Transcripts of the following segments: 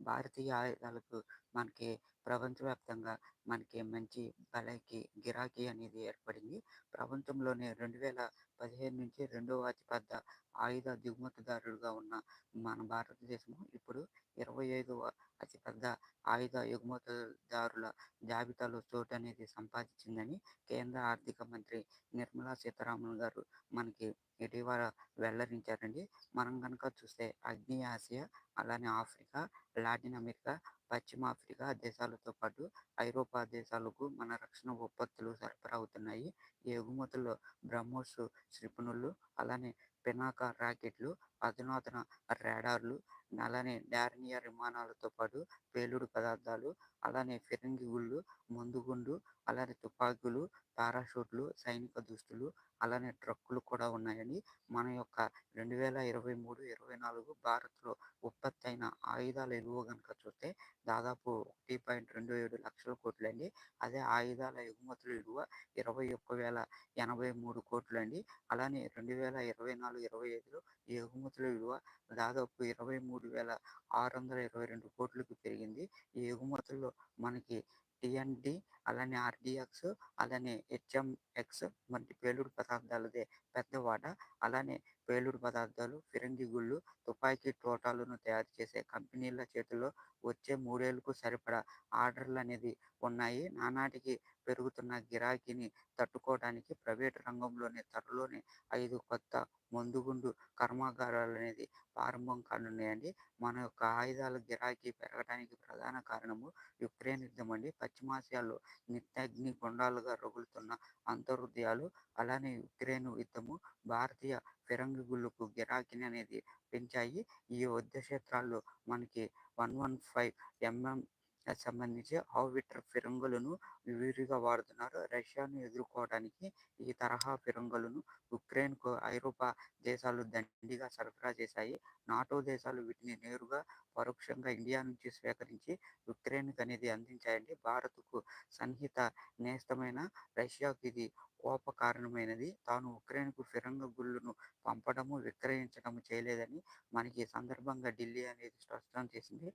భారతీయ ఆయుధాలకు మనకి ప్రపంచవ్యాప్తంగా మనకి మంచి బలకి గిరాకీ అనేది ఏర్పడింది. ప్రపంచంలోనే రెండు వేల పదిహేను నుంచి రెండవ అతిపెద్ద ఆయుధ దిగుమతిదారుడుగా ఉన్న మన భారతదేశం ఇప్పుడు ఇరవై ఐదవ అతిపెద్ద ఆయుధ ఎగుమతిదారుల జాబితాలో చోటు అనేది సంపాదించిందని కేంద్ర ఆర్థిక మంత్రి నిర్మలా సీతారామన్ గారు మనకి ఇటీవల వెల్లడించారండి. మనం కనుక చూస్తే అగ్ని ఆసియా అలానే ఆఫ్రికా లాటిన్ అమెరికా పశ్చిమ ఆఫ్రికా దేశాలతో పాటు ఐరోపా దేశాలకు మన రక్షణ ఉత్పత్తులు సరఫరా అవుతున్నాయి. ఈ ఎగుమతుల్లో బ్రహ్మోస్ క్షిపణులు అలానే పినాక రాకెట్లు అధునాతన రాడార్లు అలానే డార్నియర్ విమానాలతో పాటు పేలుడు పదార్థాలు అలానే ఫిరంగి గుళ్ళు మందుగుండు అలానే తుపాకులు పారాషూట్లు సైనిక దుస్తులు అలానే ట్రక్కులు కూడా ఉన్నాయండి మన యొక్క రెండు వేల ఇరవై మూడు ఇరవై నాలుగు భారత్లో ఉత్పత్తి అయిన ఆయుధాల విలువ కనుక చూస్తే దాదాపు ఒకటి పాయింట్ రెండు ఏడు లక్షల కోట్లు అండి అదే ఆయుధాల ఎగుమతుల విలువ ఇరవై ఒక్క వేల ఎనభై మూడు కోట్లు అండి అలానే రెండు వేల ఇరవై నాలుగు ఇరవై ఐదులో ఎగుమతుల విలువ దాదాపు ఇరవై మూడు మూడు వేల ఆరు వందల ఇరవై రెండు కోట్లకు పెరిగింది. ఈ ఎగుమతుల్లో మనకి టిఎన్డి అలానే ఆర్డిఎక్స్ అలానే హెచ్ఎంఎక్స్ వంటి పేలుడు పదార్థాలదే పెద్ద వాటా అలానే పేలుడు పదార్థాలు ఫిరంగి గుళ్ళు తుపాకీ తోటాలను తయారు చేసే కంపెనీల చేతిలో వచ్చే మూడేళ్ళకు సరిపడా ఆర్డర్లు అనేది ఉన్నాయి. నానాటికి పెరుగుతున్న గిరాకీని తట్టుకోవడానికి ప్రైవేట్ రంగంలోనే త్వరలోనే ఐదు కొత్త మందుగుండు కర్మాగారాలు అనేది ప్రారంభం కానున్నాయండి. మన యొక్క ఆయుధాల గిరాకీ పెరగడానికి ప్రధాన కారణము యుక్రెయిన్ యుద్ధం అండి. పశ్చిమాసియాలో నిత్యాగ్ని గుండాలుగా రగులుతున్న అంతర్హృదయాలు అలానే యుక్రెయిన్ యుద్ధము భారతీయ ఫిరంగి గుళ్ళకు గిరాకీని అనేది పెంచాయి. ఈ యుద్ధ క్షేత్రాల్లో మనకి వన్ వన్ ఫైవ్ ఎంఎం సంబంధించి హావిటర్ ఫిరంగులను విరివిగా వాడుతున్నారు. రష్యాను ఎదుర్కోవడానికి ఈ తరహా ఫిరంగులను ఉక్రెయిన్కు ఐరోపా దేశాలు దండిగా సరఫరా చేశాయి. నాటో దేశాలు వీటిని నేరుగా పరోక్షంగా ఇండియా నుంచి స్వీకరించి ఉక్రెయిన్కు అనేది అందించాయండి. భారత్కు సన్నిహిత నేస్తమైన రష్యాకు ఇది కోప కారణమైనది. తాను ఉక్రెయిన్కు ఫిరంగ గుళ్ళను పంపడము విక్రయించడము చేయలేదని మనకి ఈ సందర్భంగా ఢిల్లీ అనేది స్పష్టం చేసింది.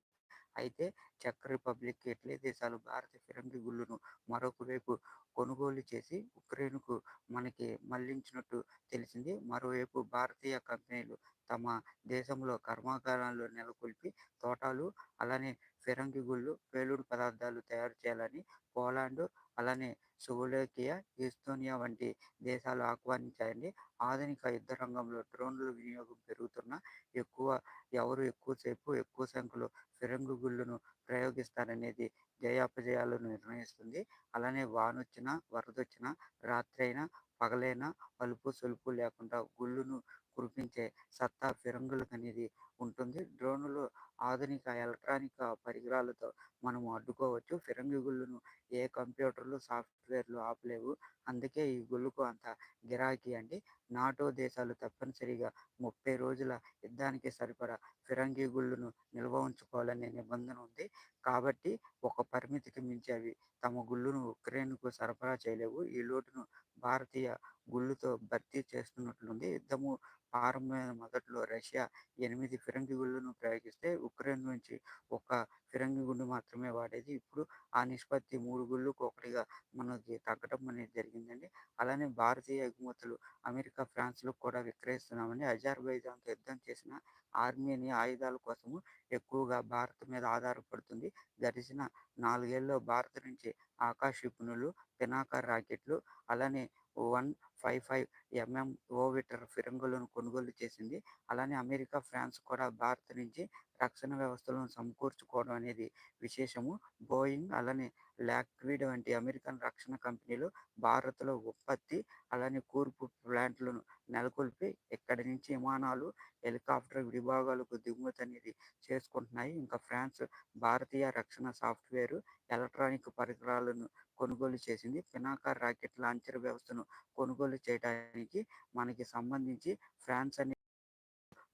అయితే చెక్ రిపబ్లిక్ ఇటలీ దేశాలు భారత ఫిరంగి గుళ్ళను మరొకవైపు కొనుగోలు చేసి ఉక్రెయిన్కు మనకి మళ్ళించినట్టు తెలిసింది. మరోవైపు భారతీయ కంపెనీలు తమ దేశంలో కర్మాగారాలు నెలకొల్పి తోటాలు అలానే ఫిరంగి గుళ్ళు పేలుడు పదార్థాలు తయారు చేయాలని పోలాండ్ అలానే స్లోవేకియా ఈస్తోనియా వంటి దేశాలు ఆహ్వానించాయండి. ఆధునిక యుద్ధ రంగంలో డ్రోన్ల వినియోగం పెరుగుతున్న ఎక్కువ ఎవరు ఎక్కువసేపు ఎక్కువ సంఖ్యలో ఫిరంగి గుళ్ళను ప్రయోగిస్తారనేది జయాపజయాలను నిర్ణయిస్తుంది. అలానే వానొచ్చినా వరదొచ్చినా రాత్రి అయినా పగలైనా అలుపు సొలుపు లేకుండా గుళ్ళును కురిపించే సత్తా ఫిరంగులకు అనేది ఉంటుంది. డ్రోన్లు ఆధునిక ఎలక్ట్రానిక్ పరికరాలతో మనము అడ్డుకోవచ్చు. ఫిరంగి గుళ్ళను ఏ కంప్యూటర్లు సాఫ్ట్వేర్లు ఆపలేవు. అందుకే ఈ గుళ్ళకు అంత గిరాకీ అండి. నాటో దేశాలు తప్పనిసరిగా ముప్పై రోజుల యుద్ధానికి సరిపడా ఫిరంగి గుళ్ళను నిల్వ ఉంచుకోవాలనే నిబంధన ఉంది. కాబట్టి ఒక పరిమితికి మించి అవి తమ గుళ్ళును ఉక్రెయిన్కు సరఫరా చేయలేవు. ఈ లోటును భారతీయ గుళ్ళుతో భర్తీ చేస్తున్నట్లుంది. యుద్ధము ప్రారంభమైన మొదట్లో రష్యా ఎనిమిది ఫిరంగి గుళ్ళను ప్రయోగిస్తే ఉక్రెయిన్ నుంచి ఒక ఫిరంగి గుండు మాత్రమే వాడేది. ఇప్పుడు ఆ నిష్పత్తి మూడు గుళ్ళకు ఒకటిగా మనకి తగ్గడం అనేది జరిగిందండి. అలానే భారతీయ ఎగుమతులు అమెరికా ఫ్రాన్స్లో కూడా విక్రయిస్తున్నామని అజర్బైజాన్తో యుద్ధం చేసిన ఆర్మేనియా ఆయుధాల కోసము ఎక్కువగా భారత్ మీద ఆధారపడుతుంది. గడిచిన నాలుగేళ్ళలో భారత్ నుంచి ఆకాశ క్షిపణులు పినాక రాకెట్లు అలానే one five five MM howitzer ఫిరంగులను కొనుగోలు చేసింది. అలానే అమెరికా ఫ్రాన్స్ కూడా భారత్ నుంచి రక్షణ వ్యవస్థలను సమకూర్చుకోవడం అనేది విశేషము. బోయింగ్ అలానే లాక్విడ్ వంటి అమెరికన్ రక్షణ కంపెనీలు భారత్లో ఉత్పత్తి అలానే కూర్పు ప్లాంట్లను నెలకొల్పి ఇక్కడి నుంచి విమానాలు హెలికాప్టర్ విభాగాలకు దిగుమతి అనేది చేసుకుంటున్నాయి. ఇంకా ఫ్రాన్స్ భారతీయ రక్షణ సాఫ్ట్వేర్ ఎలక్ట్రానిక్ పరికరాలను కొనుగోలు చేసింది. పినాకార్ రాకెట్ లాంచర్ వ్యవస్థను కొనుగోలు చేయడానికి మనకి సంబంధించి ఫ్రాన్స్ అనే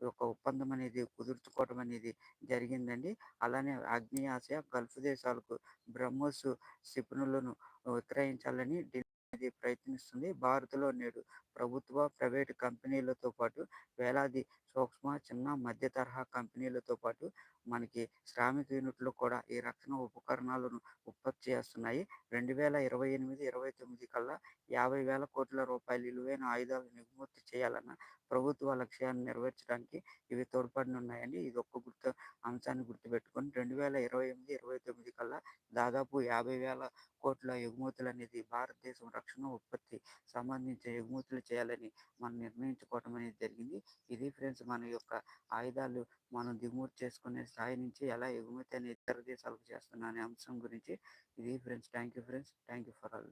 ఒక ఒప్పందం అనేది కుదుర్చుకోవడం అనేది జరిగిందండి. అలానే ఆగ్నేయాసియా గల్ఫ్ దేశాలకు బ్రహ్మోస్ క్షిపణులను విక్రయించాలని ఢిల్లీ అనేది ప్రయత్నిస్తుంది. భారత్లో నేడు ప్రభుత్వ ప్రైవేటు కంపెనీలతో పాటు వేలాది సూక్ష్మ, చిన్న, మధ్య తరహా కంపెనీలతో పాటు మనకి శ్రామిక యూనిట్లు కూడా ఈ రక్షణ ఉపకరణాలను ఉత్పత్తి చేస్తున్నాయి. రెండు వేల ఇరవై ఎనిమిది, ఇరవై తొమ్మిది కల్లా యాభై వేల కోట్ల రూపాయలు విలువైన ఆయుధాలను ఎగుమతి చేయాలన్న ప్రభుత్వ లక్ష్యాన్ని నెరవేర్చడానికి ఇవి తోడ్పడనున్నాయండి. ఇది ఒక్క గుర్తు అంశాన్ని గుర్తుపెట్టుకొని రెండు వేల ఇరవై ఎనిమిది, ఇరవై తొమ్మిది కల్లా దాదాపు యాభై వేల కోట్ల ఎగుమతులు అనేది భారతదేశం రక్షణ ఉత్పత్తి సంబంధించి ఎగుమతులు చేయాలని మనం నిర్ణయించుకోవటం అనేది జరిగింది. ఇది ఫ్రెండ్స్ మన యొక్క ఆయుధాలు మనం దిగుమతి చేసుకునే స్థాయి నుంచి ఎలా ఎగుమతి అనేది ఇతర దేశాలకు చేస్తున్న అనే అంశం గురించి ఇది friends thank you friends thank you for all